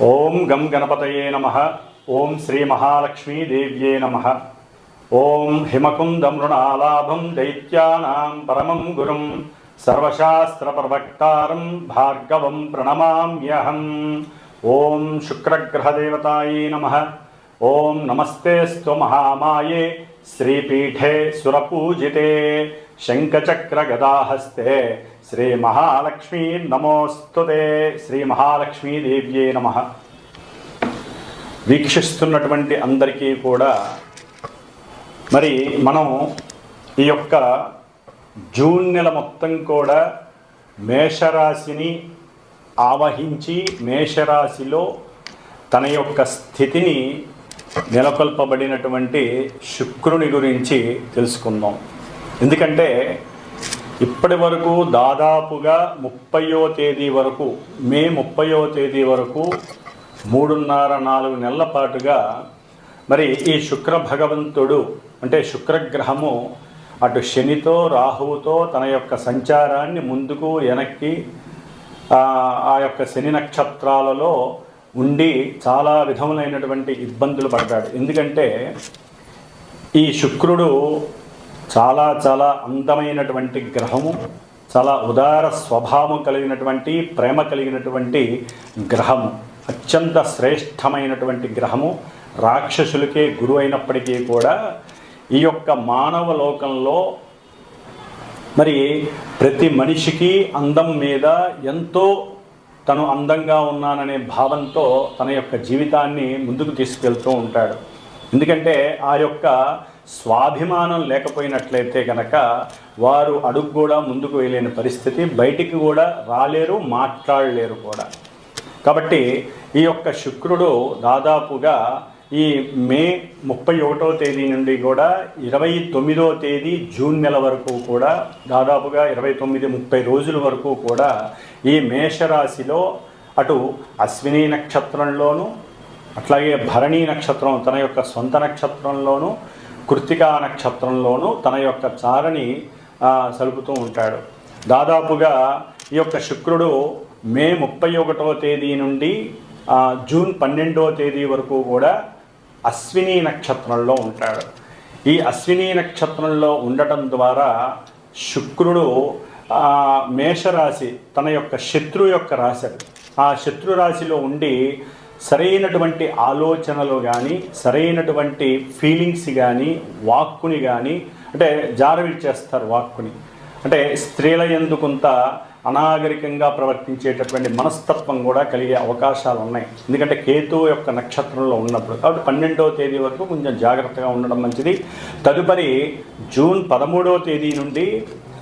ఓం గం గణపతయే నమ. ఓం శ్రీ మహాలక్ష్మీదేవ్యే నమ. ఓం హిమకుందమృణాలాభం దైత్యానాం పరమం గురుం. సర్వశాస్త్రప్రవక్తారం భార్గవం ప్రణమామ్యహం ఓం శుక్రగ్రహదేవతాయే నమ. ఓం నమస్తేస్తు మహామాయే. శ్రీపీఠే సురపూజితే. శంఖచక్రగదాహస్తే శ్రీ మహాలక్ష్మీ నమోస్తుతే శ్రీ మహాలక్ష్మీదేవ్యే నమ. వీక్షిస్తున్నటువంటి అందరికీ కూడా మరి మనం ఈ యొక్క జూన్ నెల మొత్తం కూడా మేషరాశిని ఆవహించి మేషరాశిలో తన యొక్క స్థితిని నెలకొల్పబడినటువంటి శుక్రుని గురించి తెలుసుకుందాం. ఎందుకంటే ఇప్పటి వరకు దాదాపుగా ముప్పయో తేదీ వరకు మే ముప్పయో తేదీ వరకు మూడున్నర నాలుగు నెలల పాటుగా మరి ఈ శుక్ర భగవంతుడు అంటే శుక్రగ్రహము అటు శనితో రాహువుతో తన యొక్క సంచారాన్ని ముందుకు వెనక్కి ఆ ఆ యొక్క శని నక్షత్రాలలో ఉండి చాలా విధములైనటువంటి ఇబ్బందులు పడ్డాడు. ఎందుకంటే ఈ శుక్రుడు చాలా చాలా అందమైనటువంటి గ్రహము చాలా ఉదార స్వభావం కలిగినటువంటి ప్రేమ కలిగినటువంటి గ్రహము అత్యంత శ్రేష్టమైనటువంటి గ్రహము. రాక్షసులకే గురువు అయినప్పటికీ కూడా ఈ యొక్క మానవ లోకంలో మరి ప్రతి మనిషికి అందం మీద ఎంతో తను అందంగా ఉన్నాననే భావంతో తన యొక్క జీవితాన్ని ముందుకు తీసుకెళ్తూ ఉంటాడు. ఎందుకంటే ఆ యొక్క స్వాభిమానం లేకపోయినట్లయితే కనుక వారు అడుగు కూడా ముందుకు వేయలేని పరిస్థితి బయటికి కూడా రాలేరు మాట్లాడలేరు కూడా. కాబట్టి ఈ యొక్క శుక్రుడు దాదాపుగా ఈ మే ముప్పై ఒకటో తేదీ నుండి కూడా ఇరవై తొమ్మిదో తేదీ జూన్ నెల వరకు కూడా దాదాపుగా ఇరవై తొమ్మిది ముప్పై రోజుల వరకు కూడా ఈ మేషరాశిలో అటు అశ్విని నక్షత్రంలోను అట్లాగే భరణీ నక్షత్రం తన యొక్క సొంత నక్షత్రంలోను కృతికా నక్షత్రంలోనూ తన యొక్క చారని సలుపుతూ ఉంటాడు. దాదాపుగా ఈ యొక్క శుక్రుడు మే ముప్పై ఒకటవ తేదీ నుండి జూన్ పన్నెండవ తేదీ వరకు కూడా అశ్విని నక్షత్రంలో ఉంటాడు. ఈ అశ్విని నక్షత్రంలో ఉండటం ద్వారా శుక్రుడు మేషరాశి తన యొక్క శత్రు యొక్క రాశి ఆ శత్రు రాశిలో ఉండి సరైనటువంటి ఆలోచనలు కానీ సరైనటువంటి ఫీలింగ్స్ కానీ వాక్కుని కానీ అంటే జారవిడ్చేస్తారు వాక్కుని. అంటే స్త్రీల ఎందుకుంత అనాగరికంగా ప్రవర్తించేటటువంటి మనస్తత్వం కూడా కలిగే అవకాశాలు ఉన్నాయి. ఎందుకంటే కేతు యొక్క నక్షత్రంలో ఉన్నప్పుడు కాబట్టి పన్నెండవ తేదీ వరకు కొంచెం జాగ్రత్తగా ఉండడం మంచిది. తదుపరి జూన్ పదమూడవ తేదీ నుండి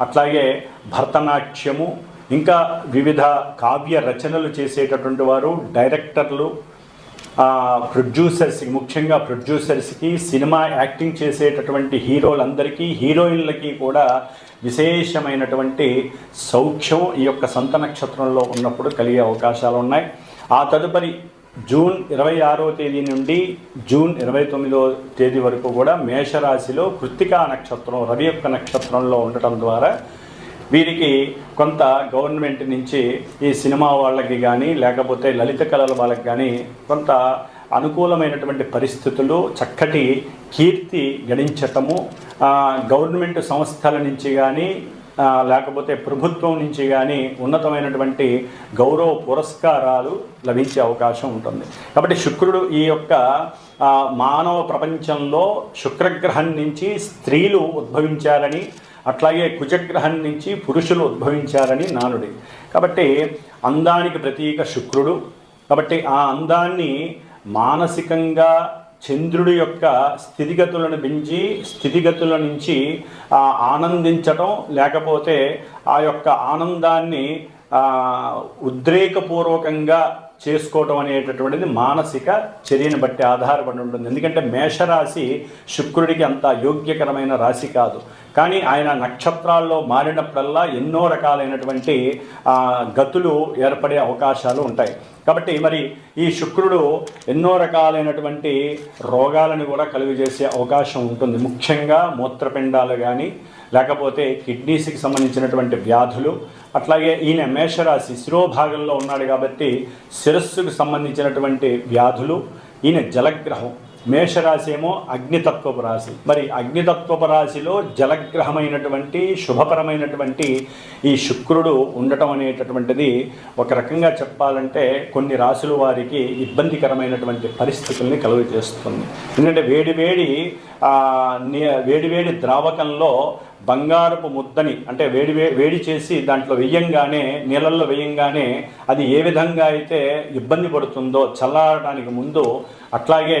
అట్లాగే భరతనాట్యము ఇంకా వివిధ కావ్య రచనలు చేసేటటువంటి వారు డైరెక్టర్లు ప్రొడ్యూసర్స్కి ముఖ్యంగా ప్రొడ్యూసర్స్కి సినిమా యాక్టింగ్ చేసేటటువంటి హీరోలందరికీ హీరోయిన్లకి కూడా విశేషమైనటువంటి సౌఖ్యం ఈ యొక్క సంత నక్షత్రంలో ఉన్నప్పుడు కలిగే అవకాశాలు ఉన్నాయి ఆ తదుపరి జూన్ ఇరవై ఆరో తేదీ నుండి జూన్ ఇరవై తొమ్మిదో తేదీ వరకు కూడా మేషరాశిలో కృత్తికా నక్షత్రం రవి యొక్క నక్షత్రంలో ఉండటం ద్వారా వీరికి కొంత గవర్నమెంట్ నుంచి ఈ సినిమా వాళ్ళకి కానీ లేకపోతే లలిత కళల వాళ్ళకి కానీ కొంత అనుకూలమైనటువంటి పరిస్థితులు చక్కటి కీర్తి గణించటము గవర్నమెంట్ సంస్థల నుంచి కానీ లేకపోతే ప్రభుత్వం నుంచి కానీ ఉన్నతమైనటువంటి గౌరవ పురస్కారాలు లభించే అవకాశం ఉంటుంది. కాబట్టి శుక్రుడు ఈ యొక్క మానవ ప్రపంచంలో శుక్రగ్రహం నుంచి స్త్రీలు ఉద్భవించారని అట్లాగే కుజగ్రహం నుంచి పురుషులు ఉద్భవించారని నానుడి. కాబట్టి అందానికి ప్రతీక శుక్రుడు. కాబట్టి ఆ అందాన్ని మానసికంగా చంద్రుడి యొక్క స్థితిగతులను పెంచి స్థితిగతుల నుంచి ఆనందించటం లేకపోతే ఆ యొక్క ఆనందాన్ని ఉద్రేకపూర్వకంగా చేసుకోవటం అనేటటువంటిది మానసిక చర్యను బట్టి ఆధారపడి ఉంటుంది. ఎందుకంటే మేషరాశి శుక్రుడికి అంత యోగ్యకరమైన రాశి కాదు. కానీ ఆయన నక్షత్రాల్లో మారినప్పుడల్లా ఎన్నో రకాలైనటువంటి గతులు ఏర్పడే అవకాశాలు ఉంటాయి. కాబట్టి మరి ఈ శుక్రుడు ఎన్నో రకాలైనటువంటి రోగాలను కూడా కలుగజేసే అవకాశం ఉంటుంది. ముఖ్యంగా మూత్రపిండాలు కానీ లేకపోతే కిడ్నీస్కి సంబంధించినటువంటి వ్యాధులు అట్లాగే ఈయన మేషరాశి శిరోభాగంలో ఉన్నాడు కాబట్టి శిరస్సుకు సంబంధించినటువంటి వ్యాధులు ఈయన జలగ్రహం. మేషరాశి ఏమో అగ్నితత్వపు రాశి. మరి అగ్నితత్వపు రాశిలో జలగ్రహమైనటువంటి శుభపరమైనటువంటి ఈ శుక్రుడు ఉండటం అనేటటువంటిది ఒక రకంగా చెప్పాలంటే కొన్ని రాశుల వారికి ఇబ్బందికరమైనటువంటి పరిస్థితుల్ని కలుగజేస్తుంది. ఎందుకంటే వేడి వేడి వేడి వేడి ద్రావకంలో బంగారపు ముద్దని అంటే వేడి వేడి చేసి దాంట్లో వెయ్యంగానే నీళ్ళల్లో వేయంగానే అది ఏ విధంగా అయితే ఇబ్బంది పడుతుందో చల్లారడానికి ముందు అట్లాగే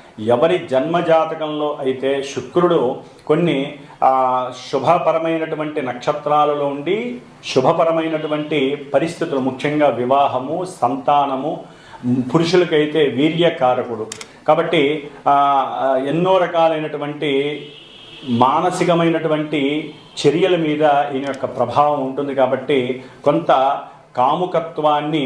ఎవరి జన్మజాతకంలో అయితే శుక్రుడు కొన్ని శుభపరమైనటువంటి నక్షత్రాలలో ఉండి శుభపరమైనటువంటి పరిస్థితులు ముఖ్యంగా వివాహము సంతానము పురుషులకైతే వీర్యకారకుడు. కాబట్టి ఎన్నో రకాలైనటువంటి మానసికమైనటువంటి చర్యల మీద ఈయన యొక్క ప్రభావం ఉంటుంది కాబట్టి కొంత కాముకత్వాన్ని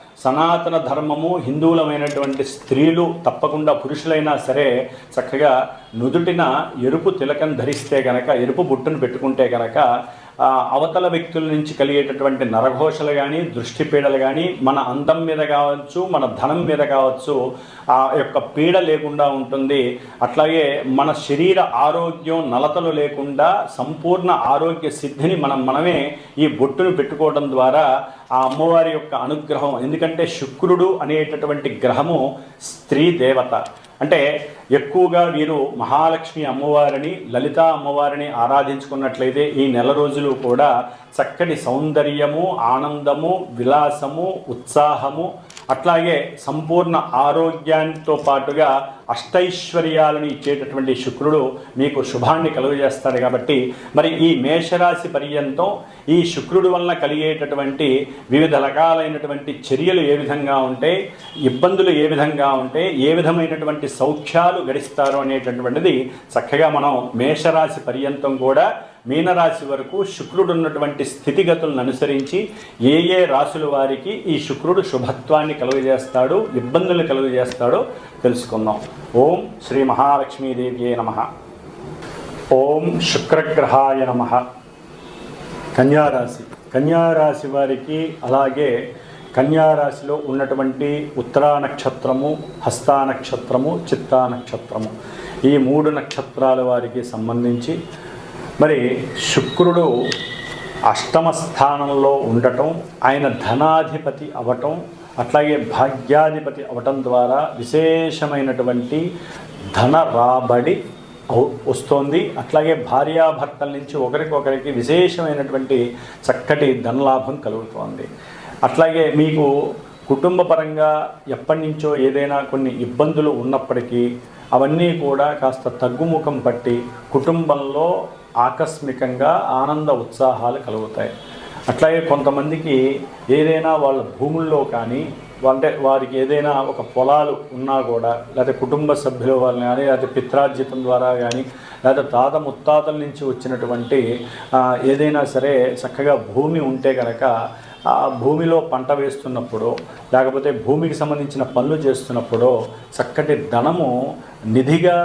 సనాతన ధర్మము హిందువులమైనటువంటి స్త్రీలు తప్పకుండా పురుషులైనా సరే చక్కగా నుదుటిన ఎరుపు తిలకం ధరిస్తే గనక ఎరుపు బుట్టును పెట్టుకుంటే గనక అవతల వ్యక్తుల నుంచి కలిగేటటువంటి నరఘోషలు కానీ దృష్టి పీడలు కానీ మన అందం మీద కావచ్చు మన ధనం మీద కావచ్చు ఆ యొక్క పీడ లేకుండా ఉంటుంది. అట్లాగే మన శరీర ఆరోగ్యం నలతలు లేకుండా సంపూర్ణ ఆరోగ్య సిద్ధిని మనం మనమే ఈ బొట్టును పెట్టుకోవడం ద్వారా ఆ అమ్మవారి యొక్క అనుగ్రహం. ఎందుకంటే శుక్రుడు అనేటటువంటి గ్రహము స్త్రీ దేవత. అంటే ఎక్కువగా వీరు మహాలక్ష్మి అమ్మవారిని లలిత అమ్మవారిని ఆరాధించుకున్నట్లయితే ఈ నెల రోజులు కూడా చక్కటి సౌందర్యము ఆనందము విలాసము ఉత్సాహము అట్లాగే సంపూర్ణ ఆరోగ్యంతో పాటుగా అష్టైశ్వర్యాలను ఇచ్చేటటువంటి శుక్రుడు మీకు శుభాన్ని కలుగజేస్తాడు కాబట్టి మరి ఈ మేషరాశి పర్యంతం ఈ శుక్రుడు వలన కలిగేటటువంటి వివిధ రకాలైనటువంటి చర్యలు ఏ విధంగా ఉంటాయి ఇబ్బందులు ఏ విధంగా ఉంటాయి ఏ విధమైనటువంటి సౌఖ్యాలు గడిస్తారు అనేటటువంటిది చక్కగా మనం మేషరాశి పర్యంతం కూడా మీనరాశి వరకు శుక్రుడు ఉన్నటువంటి స్థితిగతులను అనుసరించి ఏ ఏ రాశుల వారికి ఈ శుక్రుడు శుభత్వాన్ని కలుగజేస్తాడు ఇబ్బందులు కలుగజేస్తాడో తెలుసుకుందాం. ఓం శ్రీ మహాలక్ష్మీదేవియే నమ. ఓం శుక్రగ్రహాయ నమ. కన్యారాశి. కన్యారాశి వారికి అలాగే కన్యారాశిలో ఉన్నటువంటి ఉత్తరా నక్షత్రము హస్తా నక్షత్రము చిత్తా నక్షత్రము ఈ మూడు నక్షత్రాల వారికి సంబంధించి మరి శుక్రుడు అష్టమ స్థానంలో ఉండటం ఆయన ధనాధిపతి అవటం అట్లాగే భాగ్యాధిపతి అవటం ద్వారా విశేషమైనటువంటి ధన రాబడి వస్తోంది. అట్లాగే భార్యాభర్తల నుంచి ఒకరికొకరికి విశేషమైనటువంటి చక్కటి ధనలాభం కలుగుతోంది. అట్లాగే మీకు కుటుంబ పరంగా ఎప్పటి నుంచో ఏదైనా కొన్ని ఇబ్బందులు ఉన్నప్పటికీ అవన్నీ కూడా కాస్త తగ్గుముఖం పట్టి కుటుంబంలో ఆకస్మికంగా ఆనంద ఉత్సాహాలు కలుగుతాయి. అట్లాగే కొంతమందికి ఏదైనా వాళ్ళ భూముల్లో కానీ అంటే వారికి ఏదైనా ఒక పొలాలు ఉన్నా కూడా లేకపోతే కుటుంబ సభ్యుల వాళ్ళని కానీ లేకపోతే పిత్రార్జితం ద్వారా కానీ లేకపోతే తాత ముత్తాతల నుంచి వచ్చినటువంటి ఏదైనా సరే చక్కగా భూమి ఉంటే కనుక ఆ భూమిలో పంట వేస్తున్నప్పుడు లేకపోతే భూమికి సంబంధించిన పనులు చేస్తున్నప్పుడు చక్కటి ధనము నిధిగా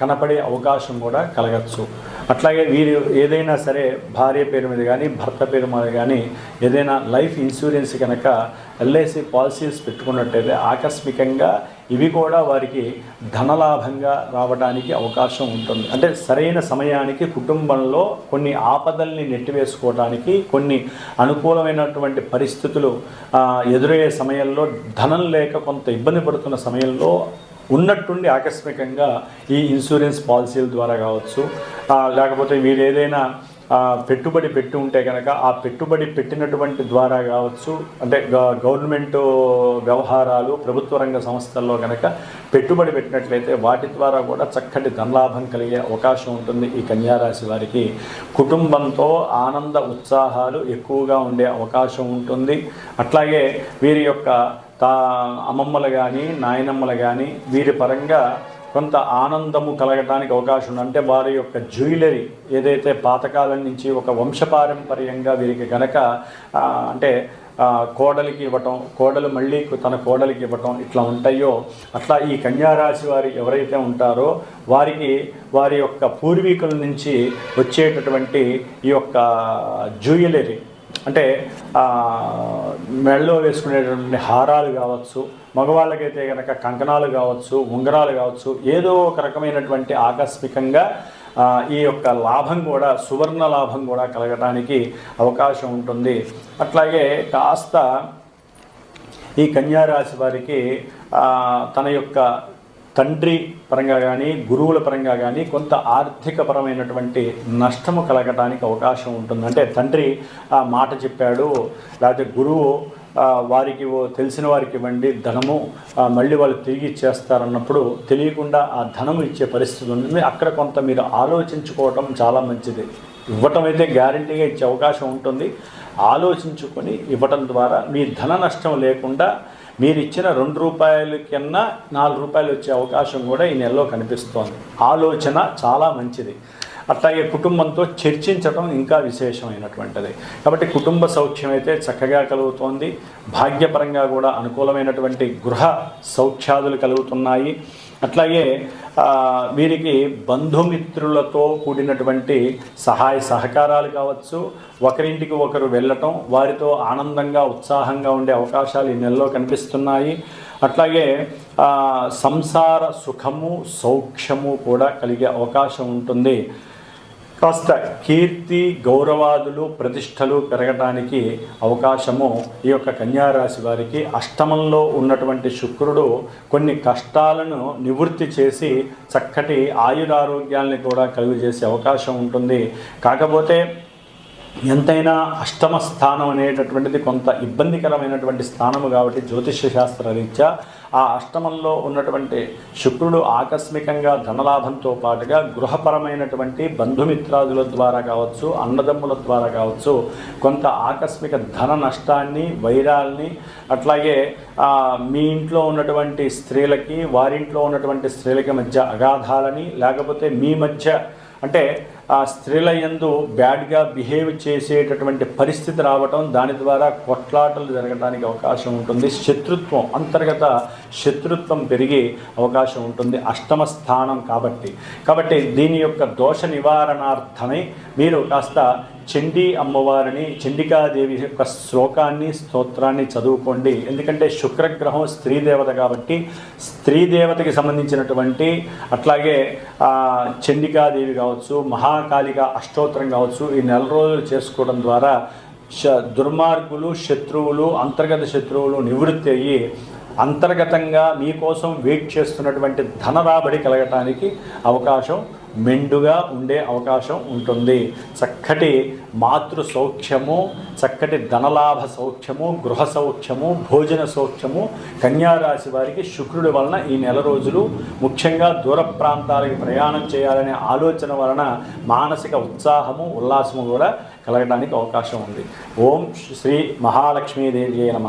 కనపడే అవకాశం కూడా కలగచ్చు. అట్లాగే వీరు ఏదైనా సరే భార్య పేరు మీద కానీ భర్త పేరు మీద కానీ ఏదైనా లైఫ్ ఇన్సూరెన్స్ కనుక ఎల్ఐసి పాలసీస్ పెట్టుకున్నట్టయితే ఆకస్మికంగా ఇవి కూడా వారికి ధనలాభంగా రావడానికి అవకాశం ఉంటుంది. అంటే సరైన సమయానికి కుటుంబంలో కొన్ని ఆపదల్ని నెట్టివేసుకోవడానికి కొన్ని అనుకూలమైనటువంటి పరిస్థితులు ఎదురయ్యే సమయంలో ధనం లేక కొంత ఇబ్బంది పడుతున్న సమయంలో ఉన్నట్టుండి ఆకస్మికంగా ఈ ఇన్సూరెన్స్ పాలసీల ద్వారా కావచ్చు లేకపోతే వీరు ఏదైనా పెట్టుబడి పెట్టి ఉంటే కనుక ఆ పెట్టుబడి పెట్టినటువంటి ద్వారా కావచ్చు అంటే గ- గవర్నమెంట్ వ్యవహారాలు ప్రభుత్వ రంగ సంస్థల్లో కనుక పెట్టుబడి పెట్టినట్లయితే వాటి ద్వారా కూడా చక్కటి ధనలాభం కలిగే అవకాశం ఉంటుంది ఈ కన్యారాశి వారికి. కుటుంబంతో ఆనంద ఉత్సాహాలు ఎక్కువగా ఉండే అవకాశం ఉంటుంది. అట్లాగే వీరి యొక్క తా అమ్మమ్మలు కానీ నాయనమ్మలు కానీ వీరి పరంగా కొంత ఆనందము కలగడానికి అవకాశం ఉంది. అంటే వారి యొక్క జ్యువెలరీ ఏదైతే పాతకాలం నుంచి ఒక వంశపారంపర్యంగా వీరికి గనక అంటే కోడలికి ఇవ్వటం కోడలు మళ్ళీ తన కోడలికి ఇవ్వటం ఇట్లా ఉంటాయో అట్లా ఈ కన్యారాశి వారి ఎవరైతే ఉంటారో వారికి వారి యొక్క పూర్వీకుల నుంచి వచ్చేటటువంటి ఈ యొక్క జ్యువెలరీ అంటే మెళ్ళలో మెడలో వేసుకునేటువంటి హారాలు కావచ్చు మగవాళ్ళకైతే కనుక కంకణాలు కావచ్చు ఉంగరాలు కావచ్చు ఏదో ఒక రకమైనటువంటి ఆకస్మికంగా ఈ యొక్క లాభం కూడా సువర్ణ లాభం కూడా కలగడానికి అవకాశం ఉంటుంది. అట్లాగే కాస్త ఈ కన్యారాశి వారికి తన యొక్క తండ్రి పరంగా కానీ గురువుల పరంగా కానీ కొంత ఆర్థికపరమైనటువంటి నష్టము కలగడానికి అవకాశం ఉంటుంది. అంటే తండ్రి ఆ మాట చెప్పాడు లేకపోతే గురువు వారికి తెలిసిన వారికి ఇవ్వండి ధనము మళ్ళీ వాళ్ళు తిరిగి ఇచ్చేస్తారన్నప్పుడు తెలియకుండా ఆ ధనము ఇచ్చే పరిస్థితి ఉంటుంది. అక్కడ కొంత మీరు ఆలోచించుకోవటం చాలా మంచిది. ఇవ్వటం అయితే గ్యారంటీగా ఇచ్చే అవకాశం ఉంటుంది. ఆలోచించుకొని ఇవ్వటం ద్వారా మీ ధన నష్టం లేకుండా మీరు ఇచ్చిన రెండు రూపాయల కన్నా నాలుగు రూపాయలు వచ్చే అవకాశం కూడా ఈ నెలలో కనిపిస్తోంది. ఆలోచన చాలా మంచిది. అట్లాగే కుటుంబంతో చర్చించటం ఇంకా విశేషమైనటువంటిది. కాబట్టి కుటుంబ సౌఖ్యం అయితే చక్కగా కలుగుతోంది. భాగ్యపరంగా కూడా అనుకూలమైనటువంటి గృహ సౌఖ్యాదులు కలుగుతున్నాయి. అట్లాగే వీరికి బంధుమిత్రులతో కూడినటువంటి సహాయ సహకారాలు కావచ్చు. ఒకరింటికి ఒకరు వెళ్ళటం వారితో ఆనందంగా ఉత్సాహంగా ఉండే అవకాశాలు ఈ నెలలో కనిపిస్తున్నాయి. అట్లాగే సంసార సుఖము సౌఖ్యము కూడా కలిగే అవకాశం ఉంటుంది. కాస్త కీర్తి గౌరవాదులు ప్రతిష్టలు పెరగడానికి అవకాశము ఈ యొక్క కన్యారాశి వారికి. అష్టమంలో ఉన్నటువంటి శుక్రుడు కొన్ని కష్టాలను నివృత్తి చేసి చక్కటి ఆయురారోగ్యాల్ని కూడా కలుగజేసే అవకాశం ఉంటుంది. కాకపోతే ఎంతైనా అష్టమ స్థానం అనేటటువంటిది కొంత ఇబ్బందికరమైనటువంటి స్థానము కాబట్టి జ్యోతిష్య శాస్త్ర రీత్యా ఆ అష్టమంలో ఉన్నటువంటి శుక్రుడు ఆకస్మికంగా ధనలాభంతో పాటుగా గృహపరమైనటువంటి బంధుమిత్రాదుల ద్వారా కావచ్చు అన్నదమ్ముల ద్వారా కావచ్చు కొంత ఆకస్మిక ధన నష్టాన్ని వైరాల్ని అట్లాగే మీ ఇంట్లో ఉన్నటువంటి స్త్రీలకి వారింట్లో ఉన్నటువంటి స్త్రీలకి మధ్య అగాధాలని లేకపోతే మీ మధ్య అంటే ఆ స్త్రీల యందు బ్యాడ్గా బిహేవ్ చేసేటటువంటి పరిస్థితి రావటం దాని ద్వారా కొట్లాటలు జరగడానికి అవకాశం ఉంటుంది. శత్రుత్వం అంతర్గత శత్రుత్వం పెరిగే అవకాశం ఉంటుంది. అష్టమ స్థానం కాబట్టి. కాబట్టి దీని యొక్క దోష నివారణార్థమై మీరు కాస్త చండీ అమ్మవారిని చండికాదేవి యొక్క శ్లోకాన్ని స్తోత్రాన్ని చదువుకోండి. ఎందుకంటే శుక్రగ్రహం స్త్రీ దేవత కాబట్టి స్త్రీ దేవతకి సంబంధించినటువంటి అట్లాగే చండికాదేవి కావచ్చు మహాకాళిక అష్టోత్తరం కావచ్చు ఈ నెల రోజులు చేసుకోవడం ద్వారా దుర్మార్గులు శత్రువులు అంతర్గత శత్రువులు నివృత్తి అయ్యి అంతర్గతంగా మీకోసం వెయిట్ చేస్తున్నటువంటి ధన రాబడి కలగటానికి అవకాశం మెండుగా ఉండే అవకాశం ఉంటుంది. చక్కటి మాతృ సౌఖ్యము చక్కటి ధనలాభ సౌఖ్యము గృహ సౌఖ్యము భోజన సౌఖ్యము కన్యారాశి వారికి శుక్రుడి వలన ఈ నెల రోజులు ముఖ్యంగా దూర ప్రాంతాలకు ప్రయాణం చేయాలనే ఆలోచన వలన మానసిక ఉత్సాహము ఉల్లాసము కూడా కలగడానికి అవకాశం ఉంది. ఓం శ్రీ మహాలక్ష్మీదేవి నమ.